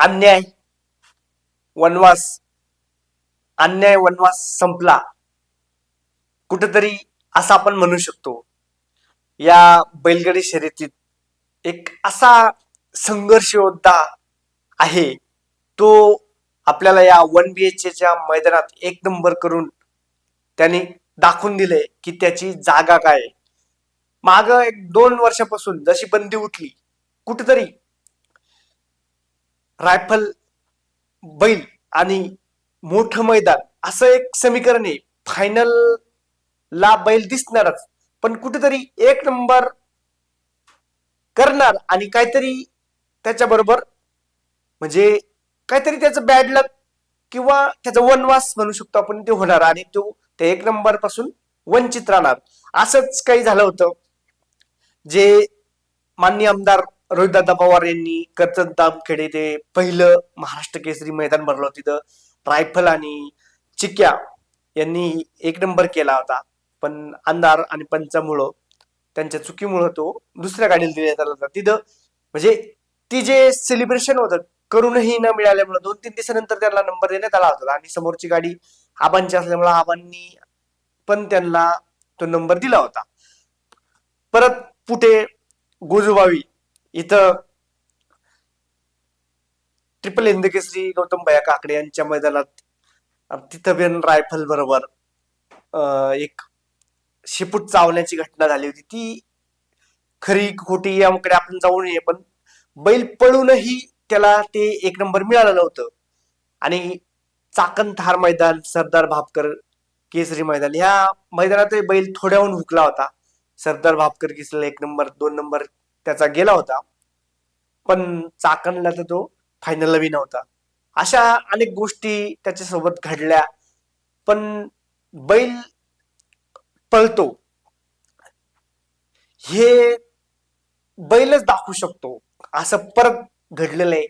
अन्याय. वनवास. अन्याय वनवास संपला. कुठेतरी असं आपण म्हणू शकतो. या बैलगाडी शर्यतीत एक असा संघर्ष योद्धा आहे. तो आपल्याला या वन बी एच एच्या मैदानात एक नंबर करून त्यांनी दाखवून दिले की त्याची जागा काय मागं माग एक दोन वर्षापासून जशी बंदी उठली कुठेतरी रायफल बैल आणि मोठं मैदान असं एक समीकरण आहे. फायनल ला बैल दिसणारच. पण कुठेतरी एक नंबर करणार आणि काहीतरी त्याच्याबरोबर म्हणजे काहीतरी त्याचं बॅड लक किंवा त्याचा वनवास म्हणू शकतो आपण ते होणार आणि तो ते एक नंबरपासून वंचित राहणार. असंच काही झालं होतं. जे माननीय आमदार रोहितदादा पवार यांनी कर्चन तामखेडे ते पहिलं महाराष्ट्र केसरी मैदान भरलं होतं तिथं. रायफल आणि चिक्या यांनी एक नंबर केला होता. पण अंधार आणि पंचामुळं त्यांच्या चुकीमुळं तो दुसऱ्या गाडीला देण्यात आला होता. तिथं म्हणजे ती जे सेलिब्रेशन होतं करूनही न मिळाल्यामुळे दोन तीन दिवसानंतर त्यांना नंबर देण्यात आला होता. आणि समोरची गाडी आबांची असल्यामुळे आबांनी पण त्यांना तो नंबर दिला होता. परत पुढे गोजुबावी इथं ट्रिपल हिंदकेसरी गौतम भया काकडे यांच्या मैदानात तिथं रायफल बरोबर अं, एक शेपूट चावण्याची घटना झाली होती. ती खरी खोटी याकडे आपण जाऊ नये पण बैल पळूनही त्याला ते एक नंबर मिळालं नव्हतं. आणि चाकण थार मैदान सरदार भापकर केसरी मैदान ह्या मैदानात बैल थोड्याहून हुकला होता. सरदार भापकर केसरीला एक नंबर दोन नंबर त्याचा गेला होता. पण चाकणला तर तो फायनलला बी नव्हता अशा अनेक गोष्टी त्याच्यासोबत घडल्या. पण बैल पळतो. हे बैलच दाखवू शकतो. असं परत घडलेलं आहे.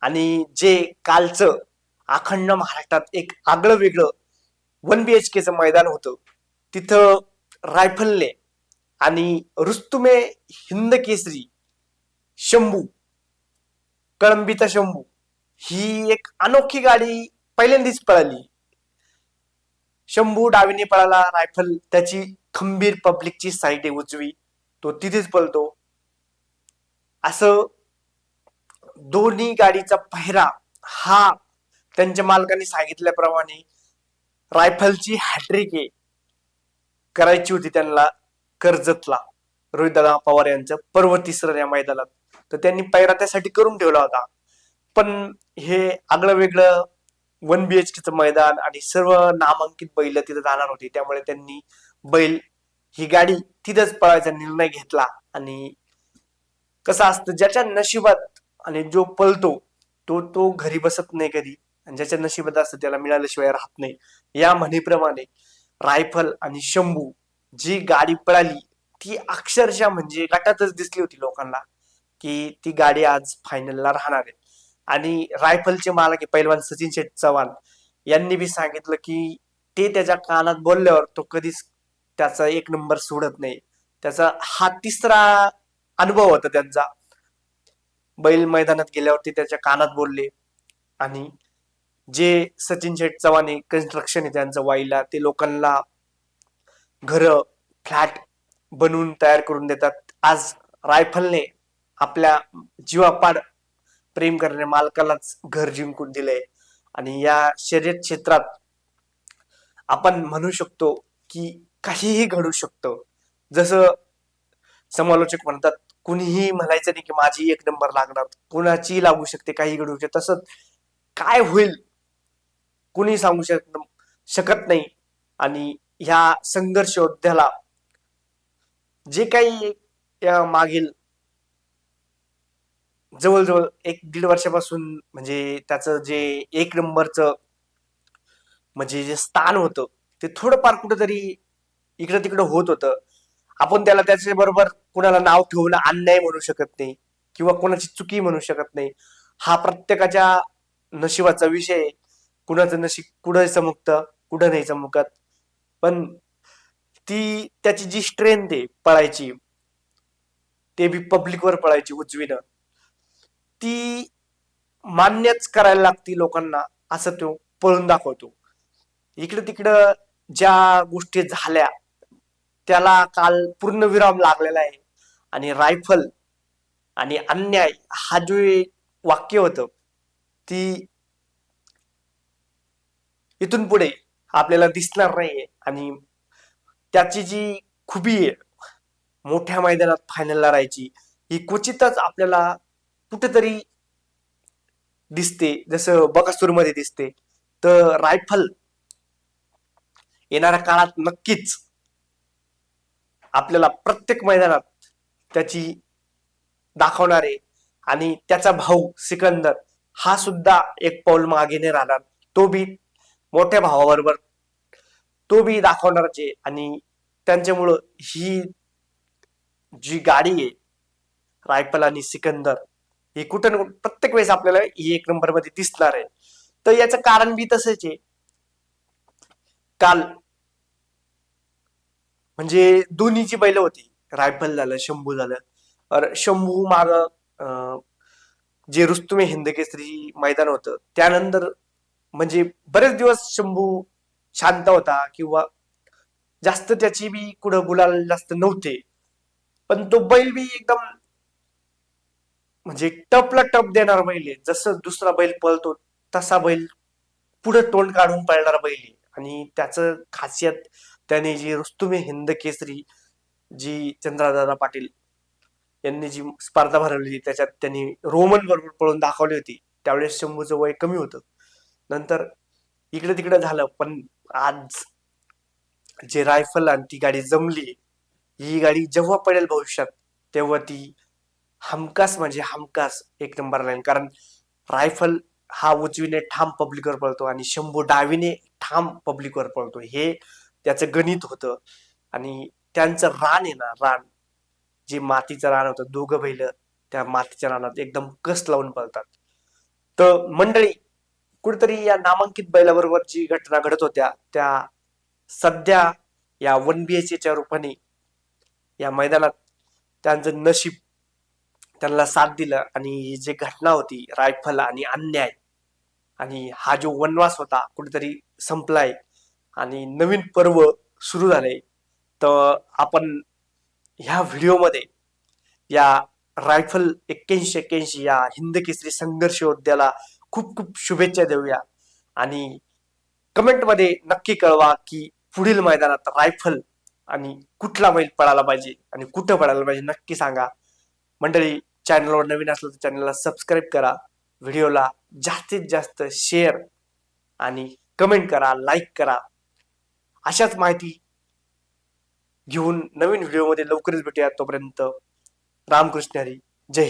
आणि जे कालचं अखंड महाराष्ट्रात एक आगळं वेगळं वन बी एच केचं मैदान होतं. तिथं रायफलने आणि रुस्तुमे हिंद केसरी शंभू कळंबीचा शंभू ही एक अनोखी गाडी पहिल्यांदाच पळाली. शंभू डावीने पळाला रायफल त्याची खंबीर पब्लिकची साईड आहे उजवी तो तिथेच पळतो. असं दोन्ही गाडीचा पहिरा हा त्यांच्या मालकाने सांगितल्याप्रमाणे रायफलची हॅट्रिक आहे करायची होती त्यांना. कर्जतला रोहितदादा पवार यांचं पर्व तिसरं या मैदानात. तर त्यांनी पैरा त्यासाठी करून ठेवला होता. पण हे आगळं वेगळं वन बी एच केचं मैदान आणि सर्व नामांकित बैल तिथं जाणार होती. त्यामुळे त्यांनी बैल ही गाडी तिथंच पळायचा निर्णय घेतला. आणि कसं असतं ज्याच्या नशिबात आणि जो पळतो तो तो घरी बसत नाही कधी. आणि ज्याच्या नशिबात असतं त्याला मिळाल्याशिवाय राहत नाही. या म्हणीप्रमाणे रायफल आणि शंभू जी गाडी पळाली ती अक्षरशः म्हणजे गटातच दिसली होती लोकांना की ती गाडी आज फायनलला राहणार आहे. आणि रायफलचे मालक पैलवान सचिन शेठ चव्हाण यांनी बी सांगितलं की ते त्याच्या कानात बोलल्यावर तो कधीच त्याचा एक नंबर सोडत नाही. त्याचा हा तिसरा अनुभव होता त्यांचा. बैल मैदानात गेल्यावरती त्याच्या कानात बोलले. आणि जे सचिन शेठ चव्हाण कन्स्ट्रक्शन आहे त्यांचं वाईला ते लोकांना घर फ्लॅट बनवून तयार करून देतात. आज रायफलने आपल्या जीवापाड प्रेम करणाऱ्या मालकालाच घर जिंकून दिलंय. आणि या शर्यत क्षेत्रात आपण म्हणू शकतो की काहीही घडू शकतं. जसं समालोचक म्हणतात कुणीही म्हणायचं नाही की माझी एक नंबर लागणार. कुणाचीही लागू शकते काही घडू शकते. तसंच काय होईल कुणी सांगू शक शकत नाही. आणि ह्या संघर्ष योद्ध्याला जे काही या मागील जवळजवळ एक दीड वर्षापासून म्हणजे त्याचं जे एक नंबरचं म्हणजे जे स्थान होतं ते थोडंफार कुठंतरी इकडं तिकडं होत होतं. आपण त्याला त्याच्या बरोबर कुणाला नाव ठेवून अन्याय म्हणू शकत नाही किंवा कोणाची चुकी म्हणू शकत नाही हा प्रत्येकाच्या नशिबाचा विषय कुणाचं नशीब कुठं चमकतं कुठं नाही चमकत. पण ती त्याची जी स्ट्रेंथ आहे पळायची ते बी पब्लिकवर पळायची उजवीनं ती मान्यच करायला लागती लोकांना असं तो पळून दाखवतो. इकडे तिकडं ज्या गोष्टी झाल्या त्याला काल पूर्ण विराम लागलेला आहे. आणि रायफल आणि अन्याय हा जो वाक्य होतं ती इथून पुढे आपल्याला दिसणार नाहीये. आणि त्याची जी खुबी आहे मोठ्या मैदानात फायनलला राहायची ही क्वचितच आपल्याला कुठेतरी दिसते. जसं बकासूरमध्ये दिसते. तर रायफल येणाऱ्या काळात नक्कीच आपल्याला प्रत्येक मैदानात त्याची दाखवणारे आणि त्याचा भाऊ सिकंदर हा सुद्धा एक पाऊल मागे राहणार. तो बी मोठ्या भावाबरोबर तो बी दाखवणारचे आणि त्यांच्यामुळं ही जी गाडी आहे रायफल आणि सिकंदर ही कुठं ना प्रत्येक वेळेस आपल्याला ही एक नंबरमध्ये दिसणार आहे. तर याचं कारण बी तसंच आहे. काल म्हणजे दोन्हीची बैल होती. रायफल झालं शंभू झालं. अर शंभू माग जे रुस्तुमे हिंद केसरी मैदान होतं त्यानंतर म्हणजे बरेच दिवस शंभू शांत होता किंवा जास्त त्याची बी कुठं बोलायला जास्त नव्हते. पण तो बैल बी एकदम म्हणजे टपला टप देणार बैल आहे. जसं दुसरा बैल पळतो तसा बैल पुढे तोंड काढून पळणार बैल आहे. आणि त्याचं खासियत त्याने जी रुस्तुमे हिंद केसरी जी चंद्रदादा पाटील यांनी जी स्पर्धा भरवली त्याच्यात त्यांनी रोमन बरोबर पळून दाखवली होती. त्यावेळेस शंभूचं वय कमी होतं. नंतर इकडे तिकडे झालं पण आज जे रायफल आणि ती गाडी जमली ही गाडी जेव्हा पडेल भविष्यात तेव्हा ती हमखास म्हणजे हमखास एक नंबर लाईन कारण रायफल हा उजवीने ठाम पब्लिकवर पळतो आणि शंभू डावीने ठाम पब्लिकवर पळतो. हे त्याचं गणित होतं. आणि त्यांचं रान आहे ना रान. जे मातीचं रान होतं दोघं बैल त्या मातीच्या रानात एकदम कस लावून पळतात. तर मंडळी कुठेतरी या नामांकित बैलाबरोबर जी घटना घडत होत्या त्या सध्या या वन बी एच च्या रूपाने या मैदानात त्यांचं नशीब त्यांना साथ दिलं आणि ही जी घटना होती रायफल आणि अन्याय आणि हा जो वनवास होता कुठेतरी संपलाय आणि नवीन पर्व सुरू झालंय तर आपण ह्या व्हिडिओमध्ये या रायफल एक्क्याऐंशी एक्क्याऐंशी या हिंद केसरी संघर्ष योद्ध्याला खूप खूप शुभेच्छा देऊया. आणि कमेंटमध्ये नक्की कळवा की पुढील मैदानात रायफल आणि कुठला मैल पडायला पाहिजे आणि कुठं पडायला पाहिजे नक्की सांगा. मंडळी चॅनलवर नवीन असलं तर चॅनलला सबस्क्राईब करा. व्हिडिओला जास्तीत जास्त शेअर आणि कमेंट करा लाईक करा. अशाच माहिती घेऊन नवीन व्हिडिओमध्ये लवकरच भेटूया. तोपर्यंत रामकृष्ण हरी. जय हिंद.